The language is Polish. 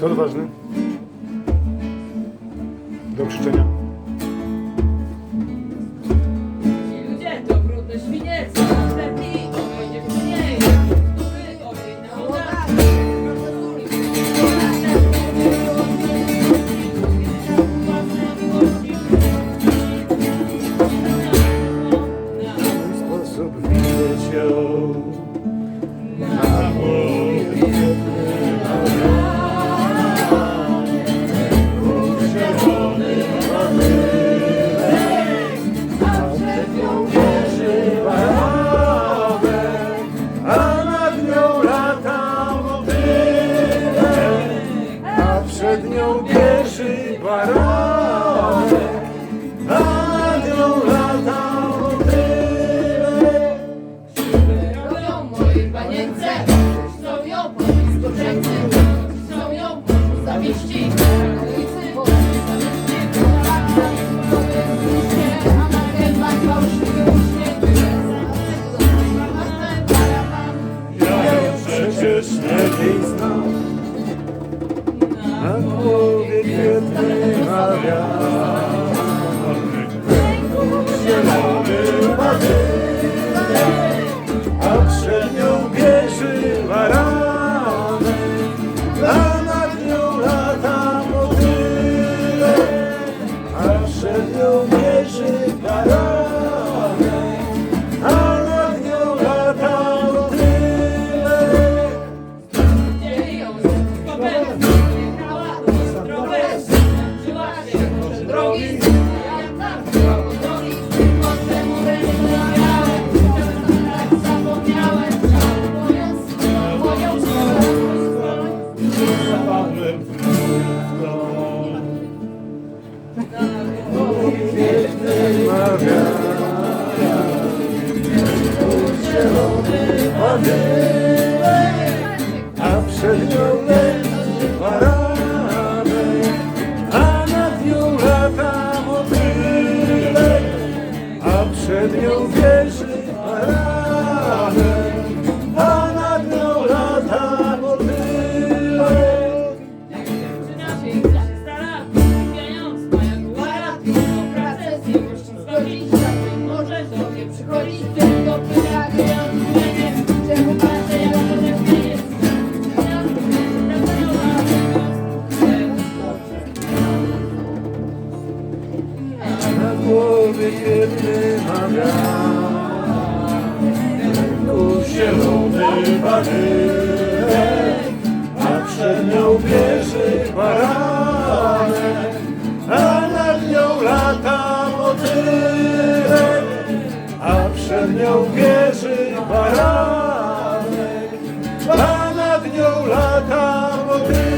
Kod ważny. Do krzyczenia. Ludzie to brudne świnie, co dziewczynie. Sposób widzieć ją nią wieży baranek, nad nią lata motylek. Robią mojej panience, chcą ją po skoczęcy, chcą ją po zawieści, ulicy, po zawieści, a na gębach fałszywy uśmiech, Ja ją przecież lepiej znam. Nam mô Việt a przed leży baranek, a nad nią lata motylek, a przed nią wieży baranek, głowie kwietny ma wiatr, w ręku zielony badynek, a przed nią bierze baranek, a nad nią lata motylek, a przed nią bierze baranek, a nad nią lata motylek.